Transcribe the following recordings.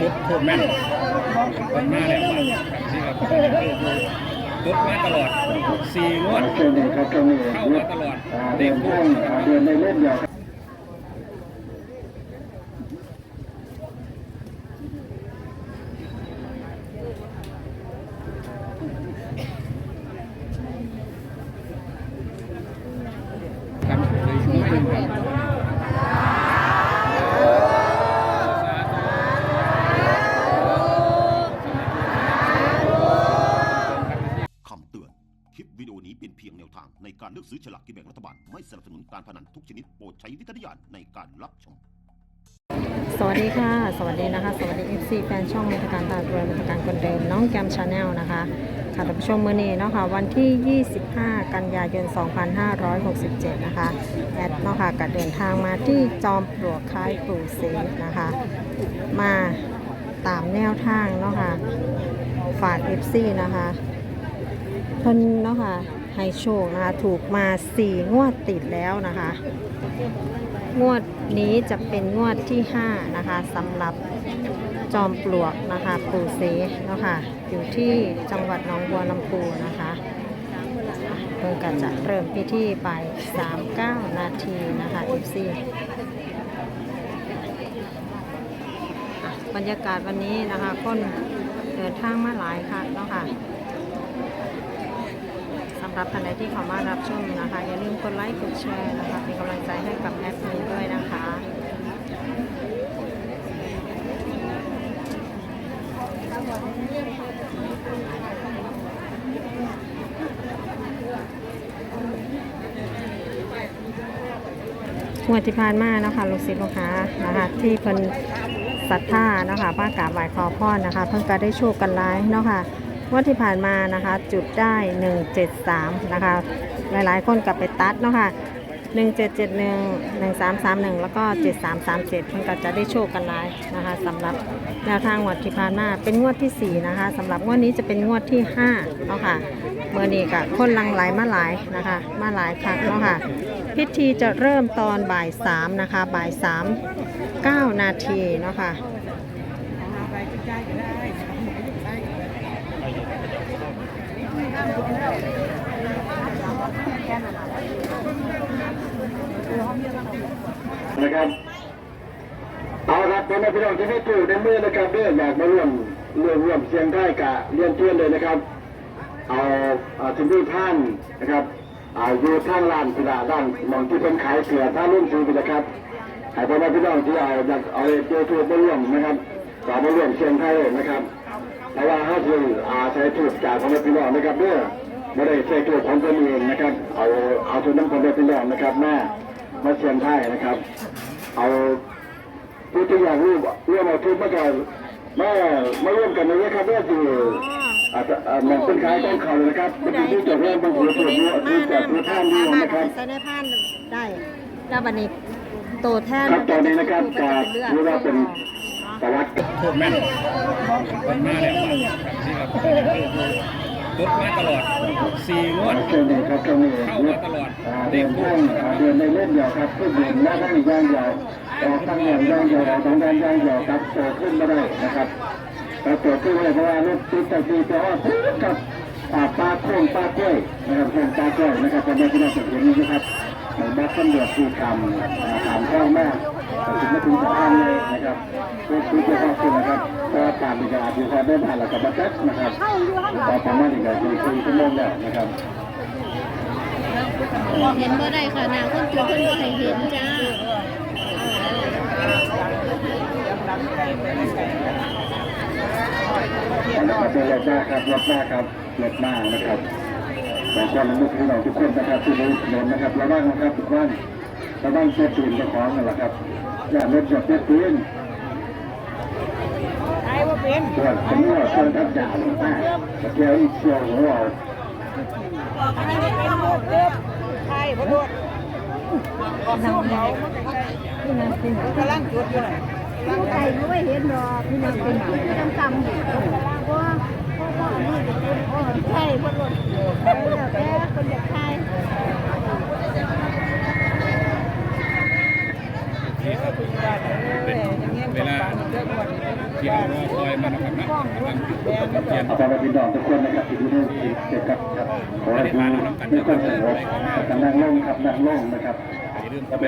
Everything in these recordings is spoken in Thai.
จุดทูบแม่นมันมาแล้วมาที่ครับจุดมาตลอดสี่งวดช่วงนี้ครับช่วงนี้เข้ามาตลอดเด็กนพูทาดงอ่าเดินในเล่นเดียวครับ ครับเลยช่วยหนึ่งครับ คำเตือน คลิปวิดีโอนี้เป็นเพียงแนวทางในการเลือก ซื้อฉลากกินแบ่งรัฐบาล ไม่สนับสนุนการพนันทุกชนิดโปรดใช้วิจารณญาณในการรับชม สวัสดีค่ะ สวัสดีนะคะ สวัสดี FC แฟนช่องมิตรการตาดรวยมิตรการคนเดิมน้องแกมชาแนลนะคะค่ะท่านผู้ชมมือนี้เนาะค่ะวันที่ 25 กันยายน 2567 นะคะ แอดเนาะค่ะก็เดินทางมาที่จอมปลวกคล้ายปู่เสงนะคะ มาตามแนวทางเนาะค่ะฝาก FC นะคะเพิ่นเนาะค่ะ ให้โชคนะคะถูกมา4งวดติดแล้วนะคะ งวดนี้จะเป็นงวดที่5นะคะสำหรับจอมปลวกนะคะปูเซเนาะค่ะอยู่ที่จังหวัดหนองบัวลำพูนะคะเพิ่งกันจะเริ่มพิธีไป 39 นาทีนะคะ FC อะบรรยากาศวันนี้นะคะคนเดินทางมาหลายค่ะเนาะค่ะ รับท่านใดที่เข้ามารับชมนะคะ อย่าลืมกดไลค์กดแชร์นะคะ เป็นกำลังใจให้กับแอดมินด้วยนะคะงวดที่ผ่านมานะคะลูกศิษย์ลูกหานะคะที่เพิ่นศรัทธานะคะป้ากราบไหว้ขอพรนะคะ เพิ่นก็ได้โชคกันหลายเนาะค่ะ งวดที่ผ่านมานะคะ จุดได้ 173 นะคะ หลายๆ คนกลับไปตัดเนาะค่ะ1771 1331 แล้วก็ 7337เพิ่นก็จะได้โชคกันหลายนะคะสำหรับแนวทางงวดที่ผ่านมาเป็นงวดที่ 4 นะคะสำหรับงวดนี้จะเป็นงวดที่5เนาะค่ะเมื่อนี้ก็คนลังไหลมาหลายนะคะ มาหลายครั้งเนาะค่ะ พิธีจะเริ่มตอนบ่าย3นะคะบ่าย3 9 นาทีเนาะค่ะ นะครับเอาครับพ่อแม่พี่น้องที่ไม่ถูกในมือนะครับเด้ออยากมาร่วมร่วมร่วมเสียงได้กะเรียนเชิญเลยนะครับเอาเอาถึงที่ท่านนะครับเอาอยู่ทางลานกีฬาด้านมองที่เป็นขายเสือท่ารุ่นซื้อไปนะครับให้พ่อแม่พี่น้องที่เอาอยากเอาเจอถูกมาร่วมนะครับขอมาร่วมเสียงไทยนะครับ แต่ว่าถ้าคืออาใช้ถูกจากพ่อแม่พี่น้องนะครับเด้อไม่ได้ใช้ถูกของตัวเองนะครับ เอาเอาถูกน้ำพ่อแม่พี่น้องนะครับแม่มาเสียงไทยนะครับ เอาผู้ที่อยากรู้เรื่องเอาทุกข์มากันมามาร่วมกันในนี้ครับเพื่อที่อาจจะอ่ามันเป็นขายต้องเขาเลยนะครับเป็นที่จบเรื่องบางทีตัวนี้ที่จบที่ท่านนี้นะครับใส่ในผ้านได้แล้วบันนี้โตแท่นครับตอนนี้นะครับการรู้ว่าเป็น ประวัติทูบแม่นมันมาแล้วมาที่ครับจุดมาตลอดสี่งวดเข้ามาตลอดเด็กนพูทาดงอ่าเดินในเล่นเดียวครับเพื่อเดินหน้าท่านย่างเดียวออกทางอย่างย่างเดียวออกทางด้านย่างเดียวครับโตขึ้นไม่ได้นะครับแต่โตขึ้นไม่ได้เพราะว่ารถติดแต่ตีแต่ว่ากับอ่าปลาโค้งปลากล้วยนะครับโค้งปลากล้วยนะครับพ่อแม่พี่น้องเห็นนี้นะครับบ้านตำรวจที่ทำอ่ามข้างมาก ถึงมาถึงสะพานเลยนะครับเพื่อที่จะเข้าขึ้นนะครับก็ตามอีกอาทิตย์พอได้ผ่านแล้วกับบัตรนะครับต่อประมาณอีกอาทิตย์คือชั่วโมงแล้วนะครับเห็นบ่ได้ค่ะนางคนจุดเพิ่นบ่ให้เห็นจ้านะครับเป็นรถหน้าครับรถหน้าครับรถหน้านะครับขอความร่วมมือพี่น้องทุกคนนะครับที่รู้ถนนนะครับระวังนะครับทุกท่านระวังเสื้อปืนเจ้าของนั่นแหละครับ อย่ารถจับเสื้อปืนไอ้ว่าเป็นส่วนผมว่าส่วนทับจ่าลงใต้ตะเกียวอีกเชียวหัวเอาใครไม่เห็นหรอกพี่น้องเป็นพี่น้องจำเพราะว่าเพราะว่ามือเป็นโอ้ใช่เพิ่นบ่แล้วแต่คนอยากใช่ นี่ครับเป็นเวลาที่เรารอคอยมานะครับนะกำลังเป ลี่ยนเอาตอนพี่น้องทุกคนนะครับที่ได้เกี่ยวกับครับขอให้ดูมีความสงบกับนั่งลงครับนั่งลงนะครับอย่าลืมเข้าไป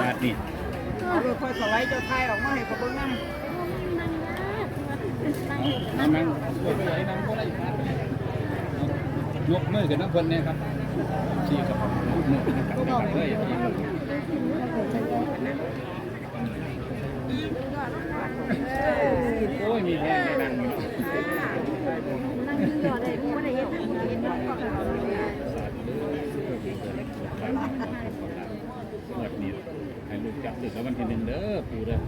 มาดนี่เอาลูกค่อยสไลด์เจ้าไทยออกมาให้เขาเบิ่งนั่งนั่งนั่งไปเลยนั่งก็ได้อยู่ครับยกมือกับน้ำพิ่นเนี่ยครับชี้กับยกมือนะครับเลยอย่างนี้โอ้ยมีแห้งนั่ง นั่งยืนรอได้ใดเห็นเห็นน้องก็หมดนี่ให้ลูกจับดึกแล้ววันที่หนึ่งเด้อปูเด้อ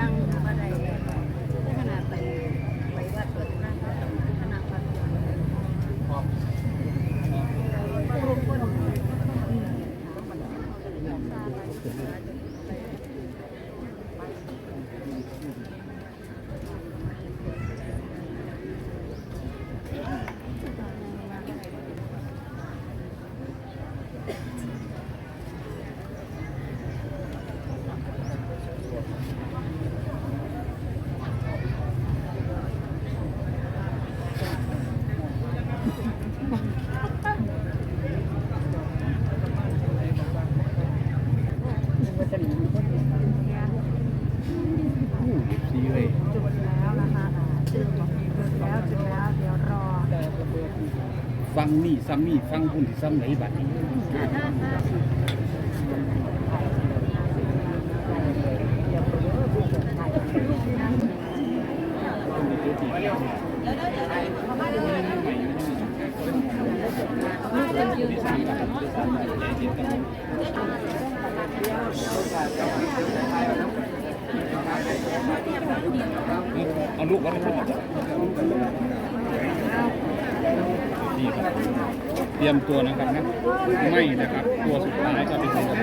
นั่งมาได้ขนาดไปไปวัดเปิดนั่งขนาดวัด ซีเลยจุดแล้วนะคะจุดแล้วจุดแล้วเดี๋ยวรอฟังนี่ซ้ำนี่ฟังพุ่นที่ซ้ำไหนบัดนี้ เอาลูกไว้ในรถนี่ครับเตรียมตัวนะครับนะไม่นะครับ ตัวสุดท้ายก็เป็นของผม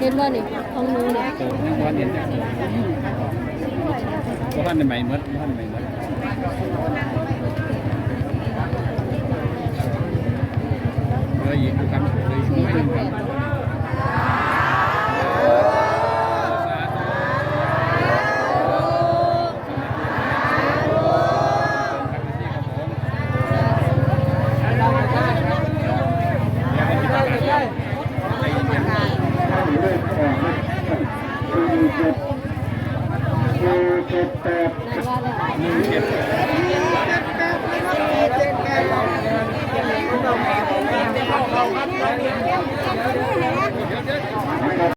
เห็นว่านี่ของหนูเนี่ยตัวนี้ว่าเรียนจากตัวท่านในใหม่เมดท่านในใหม่เมดเลืออีกครับเลืออีกครับ new gift.